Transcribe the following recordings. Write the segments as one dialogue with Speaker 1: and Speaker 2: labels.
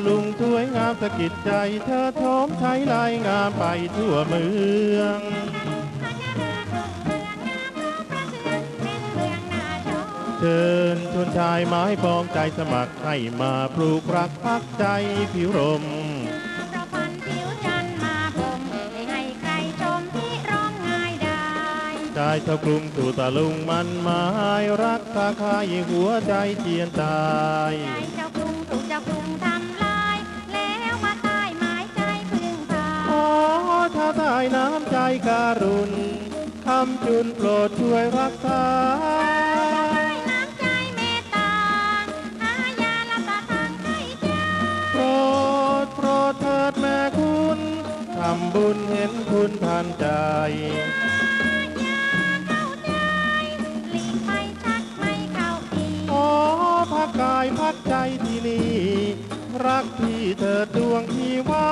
Speaker 1: ตะลุงสวยงามสะกิดใจ เธอโทมใช้ลายงามไปทั่วเมืองเชิญชวนชายไม้ปองใจสมัครให้มาปลูกรักพักใจผิวรม
Speaker 2: เราพันผิวจันทร์มาบ่มให้ให้ใครชมที่ร้องง่ายได้
Speaker 1: ชายชาวกรุงสู่ตะลุงมันหมายรักตาคายหัวใจเจียนตาย
Speaker 2: การุ
Speaker 1: ณคำจุนโปรดช่วยรักษา
Speaker 2: น้ำใจเมตตาหายาละตาทางให้เจ้า
Speaker 1: โปรดโปรดเถิดแม่คุณทำบุญเห็นคุณทันใจ
Speaker 2: ยาเข้าใจหลีไปชักไม่เข้าอีก
Speaker 1: ขอพักกายพักใจที่นี่ รักที่เถิดดวงที่ว่า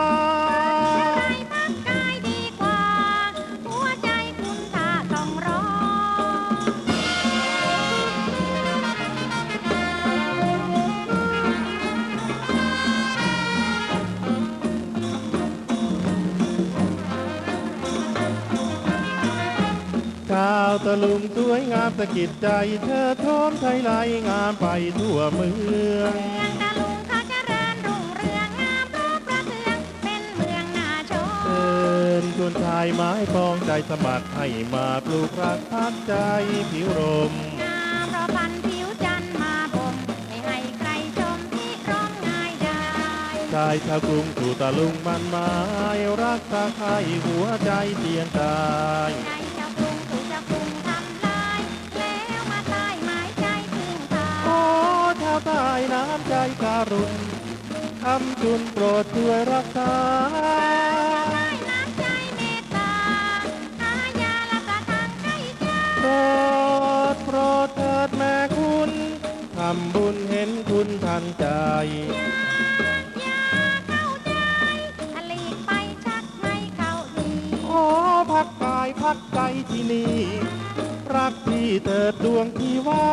Speaker 1: ชาวตะลุงสวยงามสะกิดใจ เธอโทมไทยไลงามไปทั่วเมือง
Speaker 2: เมืองตะลุงเขาเจริญรุ่งเรืองงามรูปประเทืองเป็นเมืองน่าชม
Speaker 1: เชิญชวนชายไม้ปองใจสมัครให้มาปลูกรักพักใจผิวรม
Speaker 2: งามเพราะพันผิวจันทร์มาบ่มให้ให้ใครชมที่ร้องง่ายได้
Speaker 1: ชายชาวกรุงสู่ตะลุงมันหมายรักตาใครหัวใจเตียนตาย น้ำใจการุณคำจุนโปรดช่วยรักษา
Speaker 2: ได้น้ำใจเมตตาหายาละประทานให้เจ้า
Speaker 1: โปรดโปรดเถิดแม่คุณทำบุญเห็นคุณทันใจ
Speaker 2: อย่าเข้าใจหลีกไปชักไม่เข้าดี
Speaker 1: ขอพักกายพักใจที่นี่ รักที่เถิดดวงที่ว่า